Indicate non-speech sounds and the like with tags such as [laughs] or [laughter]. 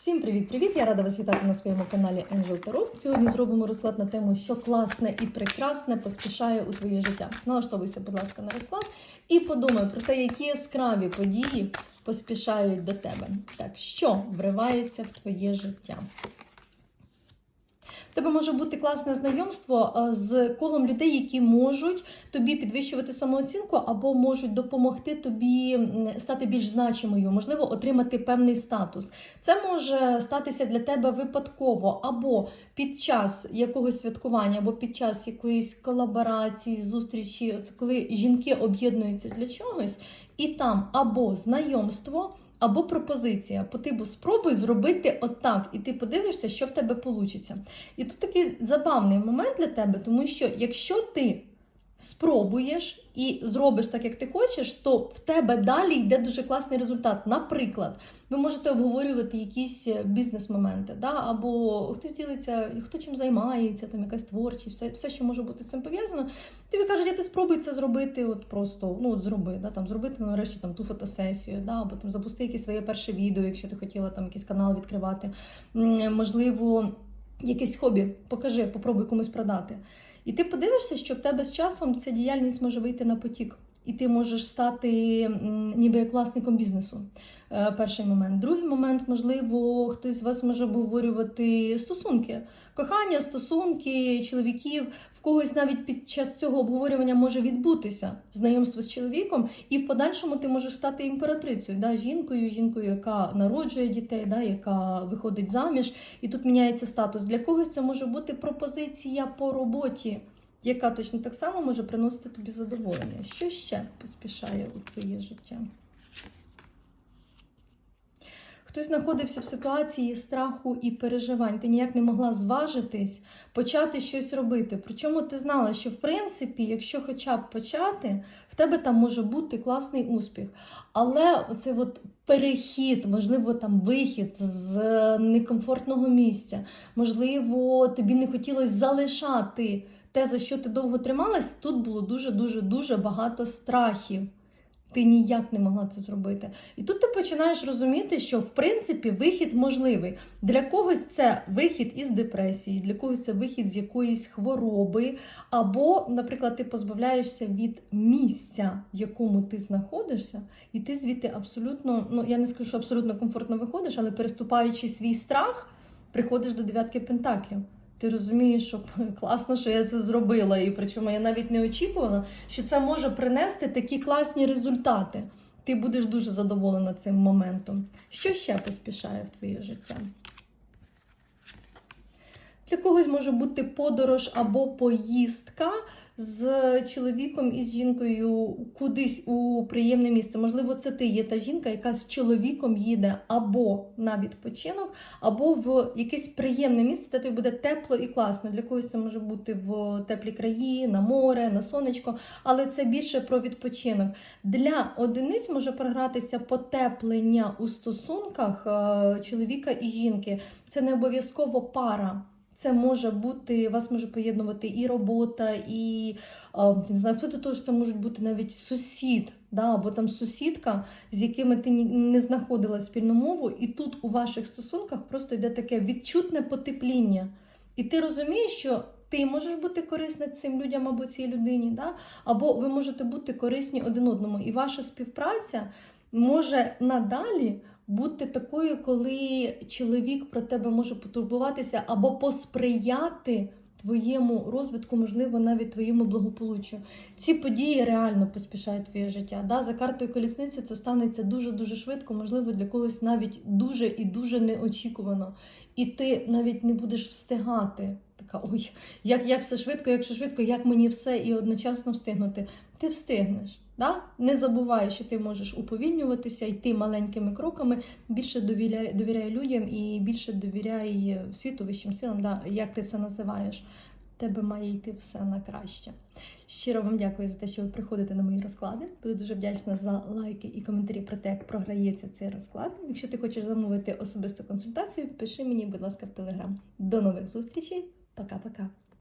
Всім привіт-привіт! Я рада вас вітати на своєму каналі Angel Tarot. Сьогодні зробимо розклад на тему, що класне і прекрасне поспішає у твоє життя. Налаштовуйся, будь ласка, на розклад і подумай про те, які яскраві події поспішають до тебе. Так, що вривається в твоє життя? Тебе може бути класне знайомство е, з колом людей, які можуть тобі підвищувати самооцінку або можуть допомогти тобі стати більш значимою, можливо, отримати певний статус. Це може статися для тебе випадково або під час якогось святкування, або під час якоїсь колаборації, зустрічі, коли жінки об'єднуються для чогось, і там або знайомство. Або пропозиція по типу спробуй зробити отак, і ти подивишся, що в тебе вийде. І тут такий забавний момент для тебе, тому що якщо ти спробуєш і зробиш так, як ти хочеш, то в тебе далі йде дуже класний результат. Наприклад, ви можете обговорювати якісь е, бізнес-моменти, да? або хтось ділиться, хто чим займається, там якась творчість, все, все, що може бути з цим пов'язано. Тобі кажуть, я ти спробуй це зробити, от просто ну от зроби, да? там зробити ну, нарешті там ту фотосесію, да? або там запусти якесь своє перше відео, якщо ти хотіла там якийсь канал відкривати. Можливо, якесь хобі, покажи, попробуй комусь продати. І ти подивишся, що в тебе з часом ця діяльність може вийти на потік. І ти можеш стати ніби як власником бізнесу. Е, Перший момент. Другий момент, можливо, хтось з вас може обговорювати стосунки, кохання, стосунки чоловіків. В когось навіть під час цього обговорювання може відбутися знайомство з чоловіком, і в подальшому ти можеш стати імператрицею, да, жінкою, жінкою, яка народжує дітей, да, яка виходить заміж, і тут міняється статус. Для когось це може бути пропозиція по роботі яка точно так само може приносити тобі задоволення. Що ще поспішає у твоє життя? Хтось знаходився в ситуації страху і переживань. Ти ніяк не могла зважитись, почати щось робити. Причому ти знала, що в принципі, якщо хоча б почати, в тебе там може бути класний успіх. Але оцей от перехід, можливо, там вихід з некомфортного місця, можливо, тобі не хотілося залишати те, за що ти довго трималась, тут було дуже-дуже дуже багато страхів. Ти ніяк не могла це зробити. І тут ти починаєш розуміти, що в принципі вихід можливий. Для когось це вихід із депресії, для когось це вихід з якоїсь хвороби, або, наприклад, ти позбавляєшся від місця, в якому ти знаходишся, і ти звідти абсолютно, ну я не скажу, що абсолютно комфортно виходиш, але переступаючи свій страх, приходиш до дев'ятки пентаклів. Ти розумієш, що [laughs] класно, що я це зробила, і причому я навіть не очікувала, що це може принести такі класні результати. Ти будеш дуже задоволена цим моментом. Що ще поспішає в твоє життя? Для когось може бути подорож або поїздка з чоловіком і з жінкою кудись у приємне місце. Можливо, це ти є та жінка, яка з чоловіком їде або на відпочинок, або в якесь приємне місце, де тобі буде тепло і класно. Для когось це може бути в теплі краї, на море, на сонечко, але це більше про відпочинок. Для одиниць може програтися потеплення у стосунках е, чоловіка і жінки. Це не обов'язково пара. Це може бути, вас може поєднувати і робота, і а, не знаю, хто тут теж це можуть бути навіть сусід, да, або там сусідка, з якими ти не знаходила спільну мову, і тут у ваших стосунках просто йде таке відчутне потепління. І ти розумієш, що ти можеш бути корисна цим людям або цій людині, да? або ви можете бути корисні один одному. І ваша співпраця може надалі бути такою, коли чоловік про тебе може потурбуватися або посприяти твоєму розвитку, можливо, навіть твоєму благополуччю. Ці події реально поспішають твоє життя. Да? За картою колісниці це станеться дуже-дуже швидко, можливо, для когось навіть дуже і дуже неочікувано. І ти навіть не будеш встигати. Така, ой, як, як все швидко, якщо швидко, як мені все і одночасно встигнути. Ти встигнеш. Да? Не забувай, що ти можеш уповільнюватися, йти маленькими кроками, більше довіряй, довіряй людям і більше довіряй світу, вищим силам, да? як ти це називаєш. Тебе має йти все на краще. Щиро вам дякую за те, що ви приходите на мої розклади. Буду дуже вдячна за лайки і коментарі про те, як програється цей розклад. Якщо ти хочеш замовити особисту консультацію, пиши мені, будь ласка, в телеграм. До нових зустрічей. Пока-пока.